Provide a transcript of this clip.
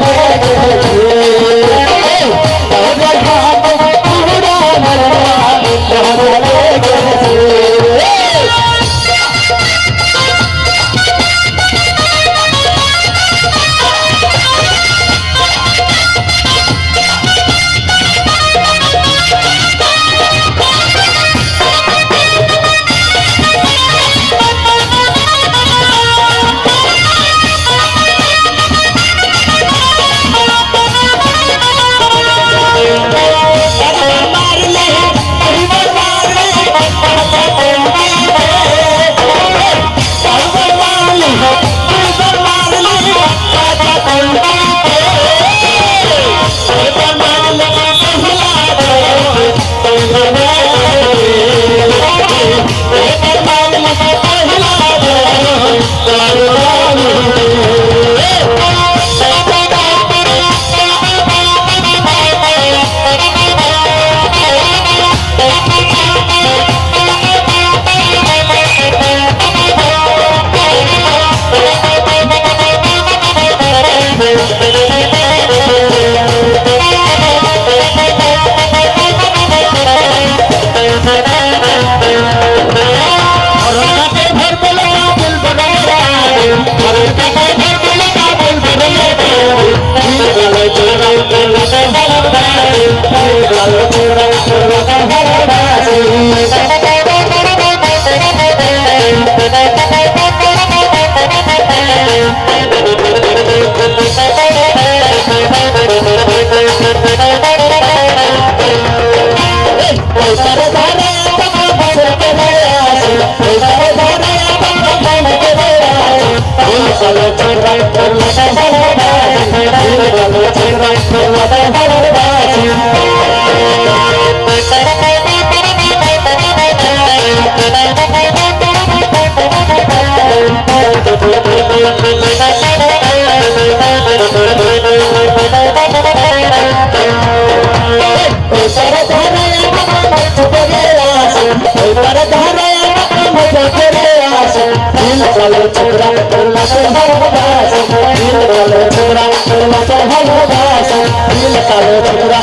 ছোকরা তোলাতে কালো ছোকরা তোলাতে ভালোবাসে দিল কালো ছোকরা তোলাতে ভালোবাসে দিল কালো